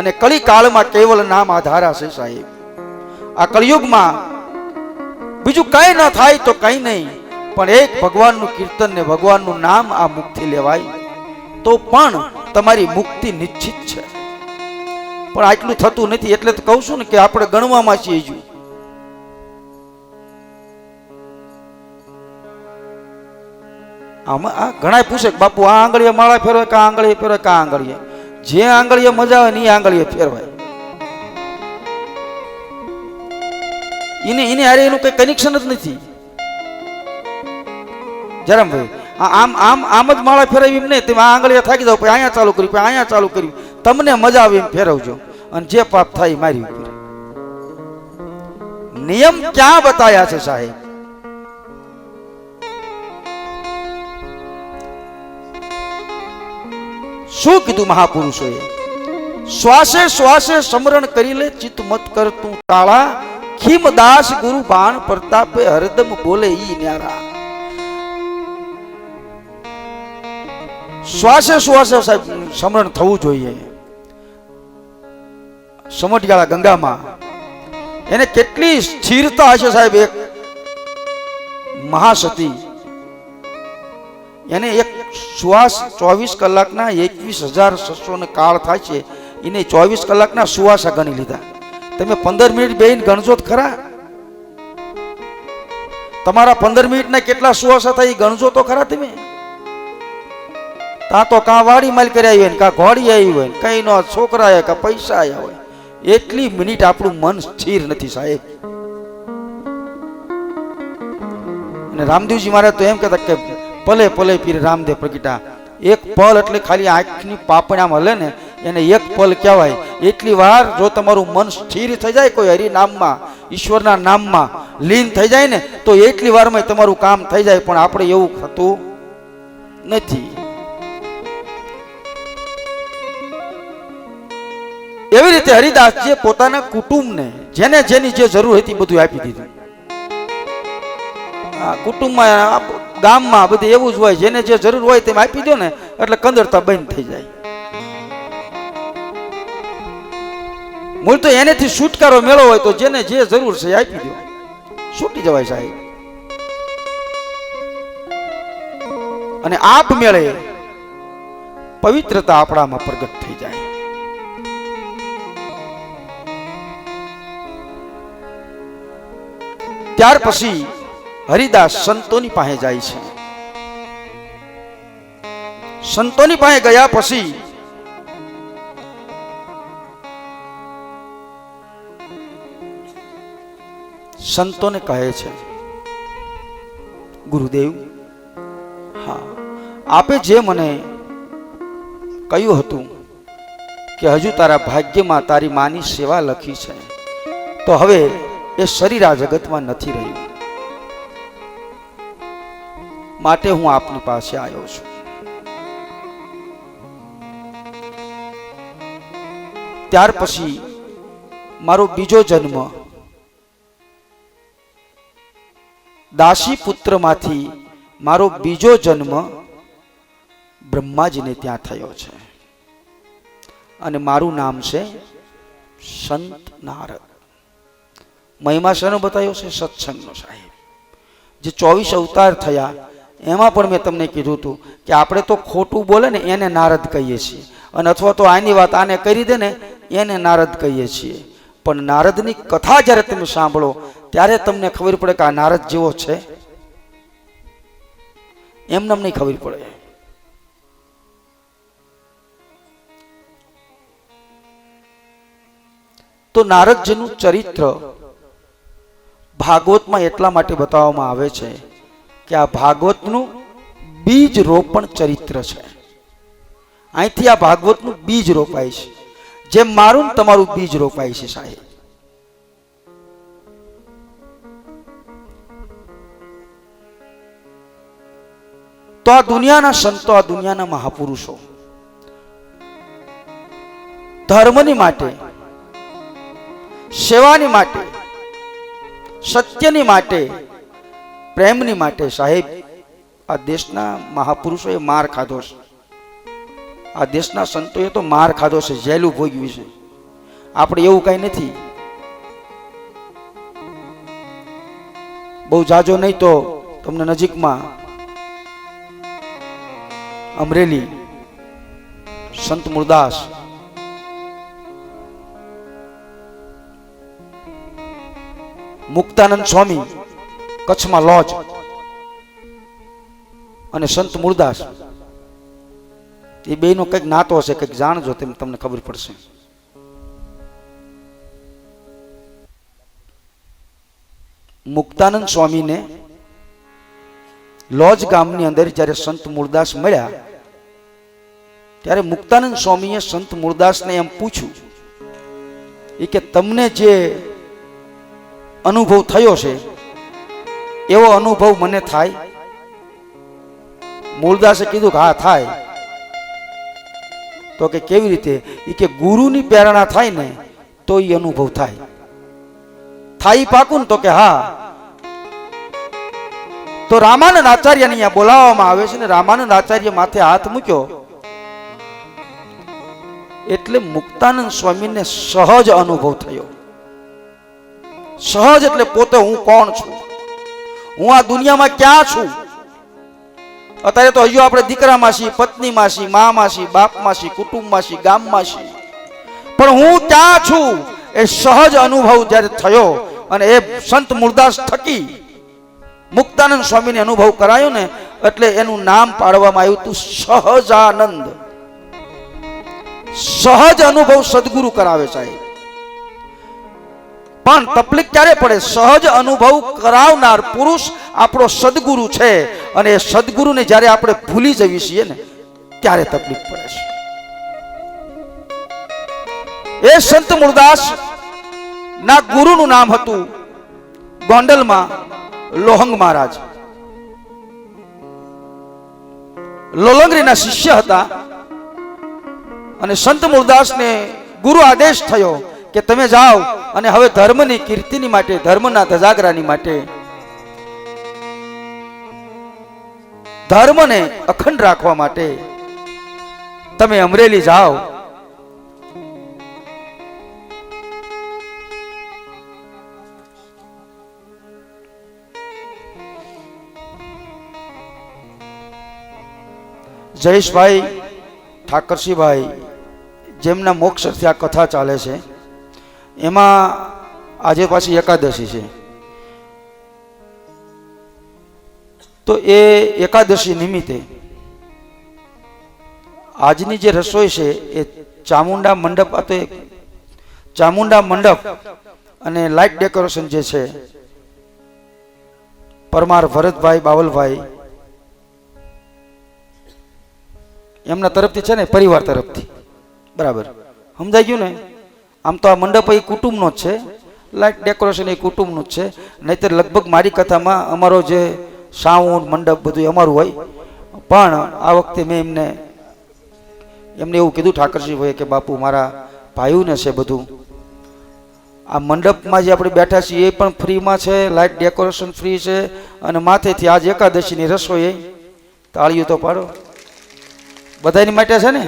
અને કળી કાળમાં કેવલ નામ આધારા છે સાહેબ. આ કળિયુગમાં બીજું કઈ ન થાય તો કઈ નહીં, પણ એક ભગવાનનું કીર્તન ને ભગવાનનું નામ આ મુક્તિ લેવાય, તો પણ તમારી મુક્તિ નિશ્ચિત છે. પણ આટલું થતું નથી, એટલે તો કહું છું ને કે આપણે ગણવામાં છીએ જોઈએ આમાં આ ઘણા પૂછે બાપુ, આ આંગળીએ માળા ફેરવે કા આંગળીએ ફેરવે કા આંગળીએ? જે આંગળીએ મજા આવે ને એ આંગળીએ ફેરવાય. એને એને હારે એનું કઈ કનેક્શન જ નથી. જરામભાઈ, આ- આમ આમ આમ જ માળા ફેરવી એમ નહીં, તમે આ આંગળીએ થાકી જાવ પછી અહીંયા ચાલુ કર્યું, પછી અહીંયા ચાલુ કર્યું. તમને મજા આવે એમ ફેરવજો. અને જે પાપ થાય મારી ઉપર. નિયમ ક્યાં બતાયા છે સાહેબ? શું કીધું મહાપુરુષોએ? શ્વાસે શ્વાસે સમરણ કરી લે, ચિત્ત મત કર તું તાળા ખીમદાસ ગુરુ બાણ પ્રતાપે હરદમ બોલે, ઈ ન્યારા. શ્વાસે શ્વાસે સાહેબ, સમરણ થવું જોઈએ. સમઢિયાળા ગંગામાં. એને કેટલી સ્થિરતા હશે સાહેબ, એક મહાસતી. એને એક શ્વાસ ચોવીસ કલાકના એકવીસ હજાર છસો ને કાળ થાય છે. એને ચોવીસ કલાકના સુવાસા ગણી લીધા. તમે પંદર મિનિટ બેહીને ગણજો જ ખરા. તમારા પંદર મિનિટના કેટલા સુવાસા થાય એ ગણજો તો ખરા તમે. તા તો કાં વાડી માલ કરી આવી હોય કાં ઘોડી આવી હોય કઈ નો છોકરા આવ્યા કાં પૈસા આવ્યા હોય. એટલી મિનિટ આપણું મન સ્થિર નથી સાહેબ. અને રામદેવજી મહારાજ તો એમ કહેતા કે પલે પલે પીર રામદેવ પ્રગટા. એક પલ એટલે ખાલી આંખની પાપણ આમ હલે ને, એને એક પલ કહેવાય. એટલી વાર જો તમારું મન સ્થિર થઈ જાય કોઈ હરિનામમાં, ઈશ્વરના નામમાં, લીન થઈ જાય ને, તો એટલી વારમાં તમારું કામ થઈ જાય, પણ આપણે એવું થતું નથી. એવી રીતે હરિદાસજીએ પોતાના કુટુંબને, જેને જેની જે જરૂર હતી બધું આપી દીધું. આ કુટુંબમાં ગામમાં બધું એવું જ હોય, જેને જે જરૂર હોય તેમ આપી દો ને, એટલે કંદરતા બંધ થઈ જાય. મૂળ તો એનેથી છુટકારો મેળો હોય તો જેને જે જરૂર છે આપી દો. છૂટી જવાય સાહેબ. અને આપ મેળે પવિત્રતા આપણામાં પ્રગટ થઈ જાય. ત્યાર પછી હરિદાસ સંતોની પાસે જાય છે. સંતોની પાસે ગયા પછી સંતોને કહે છે, ગુરુદેવ, હા, આપે જે મને કહ્યું હતું કે હજુ તારા ભાગ્યમાં તારી માની સેવા લખી છે, તો હવે એ શરીર આ જગતમાં નથી રહ્યું. માટે હું આપની પાસે આવ્યો છું. ત્યાર પછી મારો બીજો જન્મ દાસી પુત્રમાંથી મારો બીજો જન્મ બ્રહ્માજીને ત્યાં થયો છે. અને મારું નામ છે સંત નારદ. મહિમા શેનો બતાવ્યો છે સત્સંગનો સાહેબ. જે ચોવીસ અવતાર થયા એમાં પણ મેં તમને કીધું હતું કે આપણે તો ખોટું બોલે ને એને નારદ કહીએ છીએ. અને અથવા તો આની વાત આને કરી દે ને એને નારદ કહીએ છીએ. પણ નારદની કથા જ્યારે તમે સાંભળો, ત્યારે તમને ખબર પડે કે આ નારદ જેવો છે. એમને નહીં ખબર પડે. તો નારદજીનું ચરિત્ર ભાગવતમાં એટલા માટે બતાવવામાં આવે છે કે આ ભાગવતનું બીજ રોપણ ચરિત્ર છે. અહીંથી આ ભાગવતનું બીજ રોપાય છે. જેમ મારું તમારું બીજ રોપાય છે સાહેબ. તો આ દુનિયાના સંતો, આ દુનિયાના મહાપુરુષો ધર્મની માટે, સેવાની માટે, સત્યની માટે પ્રેમની માટે સાહેબ, આ દેશના મહાપુરુષોએ માર ખાધો છે. આ દેશના સંતોએ તો માર ખાધો છે, જેલું ભોગવ્યું છે. આપણે એવું કાંઈ નથી. બહુ જાજો નહીં તો તમને નજીકમાં અમરેલી સંત મુરદાસ મુક્તાનંદ સ્વામી કચ્છમાં લોજ અને સંત મુરદાસ. એ બેનો કંઈક નાતો હશે, કંઈક જાણજો તેમ તમને ખબર પડશે. મુક્તાનંદ સ્વામીને લોજ ગામની અંદર જ્યારે સંત મુરદાસ મળ્યા, ત્યારે મુક્તાનંદ સ્વામીએ સંત મુરદાસને એમ પૂછ્યું એ કે તમને જે અનુભવ થયો છે એવો અનુભવ મને થાય. મૂળદાસે કીધું કે હા, થાય. તો કે કેવી રીતે? એ કે ગુરુની પ્રેરણા થાય ને, તો એ અનુભવ થાય. થાય પાકું તો કે હા. તો રામાનંદ આચાર્યને અહીંયા બોલાવવામાં આવે છે ને, રામાનંદ આચાર્ય માથે હાથ મૂક્યો. એટલે મુક્તાનંદ સ્વામીને સહજ અનુભવ થયો. સહજ એટલે પોતે હું કોણ છું? હું આ દુનિયામાં ક્યાં છું? અત્યારે તો હજુ આપણે દીકરામાં છીએ, પત્નીમાં છીએ, મામાં છીએ, બાપમાં છીએ, કુટુંબમાં છીએ, ગામમાં છીએ. પણ હું ત્યાં છું. એ સહજ અનુભવ જ્યારે થયો અને એ સંત મુરદાસ થકી મુક્તાનંદ સ્વામીને અનુભવ કરાયો ને, એટલે એનું નામ પાડવામાં આવ્યું હતું સહજાનંદ. સહજ અનુભવ સદગુરુ કરાવે સાહેબ. પણ તકલીફ ક્યારે પડે? સહજ અનુભવ કરાવનાર પુરુષ આપણો સદગુરુ છે અને એ સદગુરુને જ્યારે આપણે ભૂલી જઈએ છીએ ને, ત્યારે તકલીફ પડે છે. એ સંત મુરદાસ, ના ગુરુનું નામ હતું ગોંડલમાં લોહંગ મહારાજ. લોલંગરીના શિષ્ય હતા અને સંત મુરદાસને ગુરુ આદેશ થયો કે તમે જાઓ અને હવે ધર્મની કીર્તિની માટે, ધર્મના ધજાગરાની માટે ધર્મને અખંડ રાખવા માટે તમે અમરેલી જાઓ. જયેશભાઈ ઠાકરસિંહભાઈ, જેમના મોક્ષ અર્થે આ કથા ચાલે છે. એમાં આજે પાછી એકાદશી છે. તો એ એકાદશી નિમિત્તે આજની જે રસોઈ છે, એ ચામુંડા મંડપ અથવા ચામુંડા મંડપ અને લાઇટ ડેકોરેશન જે છે, પરમાર ભરતભાઈ, બાવલભાઈ, એમના તરફથી છે ને, પરિવાર તરફથી. બરાબર. સમજાઈ ગયું ને? આમ તો આ મંડપ એ કુટુંબનો જ છે. લાઇટ ડેકોરેશન એ કુટુંબનું જ છે. નહીતર લગભગ મારી કથામાં અમારો જે સાઉન્ડ, મંડપ બધું અમારું હોય. પણ આ વખતે મેં એમને એમને એવું કીધું ઠાકરજીભાઈએ કે બાપુ મારા ભાઈઓને છે બધું. આ મંડપમાં જે આપણે બેઠા છીએ એ પણ ફ્રીમાં છે લાઇટ ડેકોરેશન ફ્રી છે, અને માથેથી આજ એકાદશીની રસોઈ તાળીઓ તો પાડો. બધાની માટે છે ને?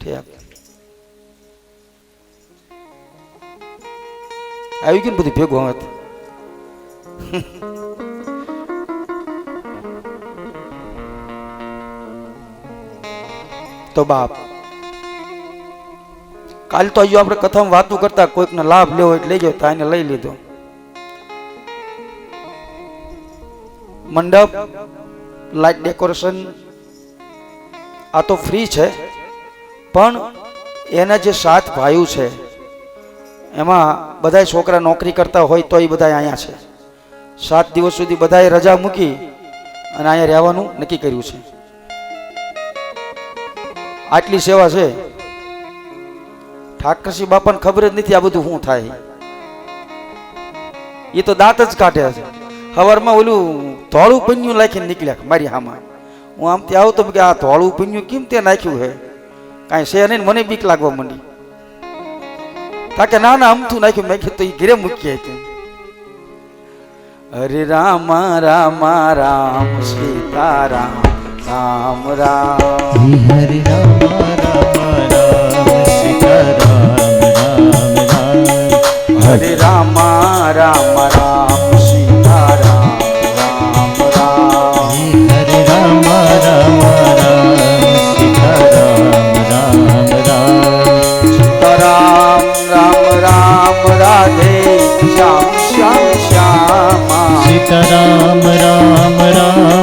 ઠીક. આવી ગયું ને બધું ભેગું હવે તો. બાપ કાલ તો અહીંયા આપણે કથામાં વાતું કરતા કોઈકને લાભ લેવો એટલે લઈ જાવ તો આને લઈ લીધો. મંડપ લાઇટ ડેકોરેશન આ તો ફ્રી છે. પણ એના જે સાત ભાઈઓ છે એમાં બધા છોકરા નોકરી કરતા હોય તો એ બધા અહીંયા છે. સાત દિવસ સુધી બધાએ રજા મૂકી અને અહીંયા રહેવાનું નક્કી કર્યું છે. આટલી સેવા છે. ઠાકરસિંહ બાપાને ખબર જ નથી આ બધું શું થાય. એ તો દાંત જ કાઢે છે. સવારમાં ઓલું ધોળું પન્યું નાખીને નીકળ્યા મારી હામાં. હું આમ ત્યાં આવતો કે આ ધોળું પન્યું કેમ તે નાખ્યું હે કાંઈ છે નહીં મને બીક લાગવા માંડી. તાકે ના ના અમથું નાખ્યું મેં કીધું એ ઘેરે મૂકીએ કે હરે રામ રામ રામ સીતારામ રામ રામ હરે રામ રામ રામ સીતારામ રામ રામ હરે રામ રામ सीताराम राम राम